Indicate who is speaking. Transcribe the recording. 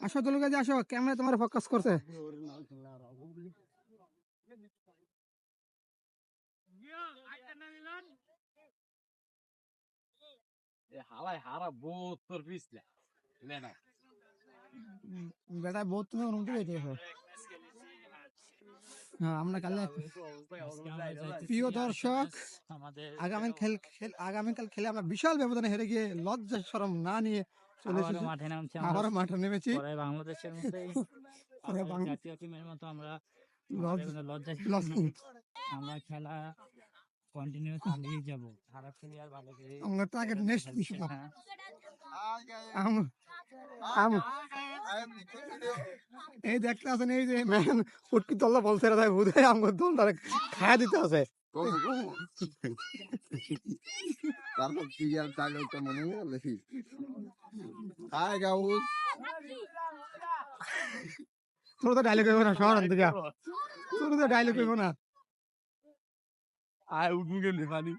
Speaker 1: আসো তোর কাছে আসো ক্যামেরা তোমার ফোকাস করছে
Speaker 2: হালাই হারা বহুত তোর পিস লে না।
Speaker 1: বেটা বহুত তুমি অনুমতি পেয়েছে হ্যাঁ। আমরা কাল প্রিয় দর্শক আগামী খেল খেল আগামীকাল খেলে আমরা বিশাল ব্যবধানে হেরে গিয়ে লজ্জা শরম না নিয়ে চলে এসেছি।
Speaker 2: মাঠে নামছি
Speaker 1: আবারও মাঠে নেমেছি।
Speaker 2: বাংলাদেশের মতোই জাতীয় টিমের মতো আমরা
Speaker 1: লজ-
Speaker 2: লজ্জা আমরা খেলা কন্টিনিউ চালিয়ে যাব। খারাপ খেলি আর ভালো খেলি।
Speaker 1: আমরা টার্গেট নেক্সট
Speaker 2: হ্যাঁ
Speaker 1: আম আম এই দেখতে আছেন এই যে ম্যান ফুটকি দল বলছে রে বুধ আমার দলটা খায়া দিতে আছে।
Speaker 3: তারপর আর ডায়লগটা মনে হয়ে গেল হাই গাউস।
Speaker 1: তোর তো ডায়লগ হইব না শহর থেকে তোর তো ডায়লগ হইব না।
Speaker 2: आए उठूँगे निशानी।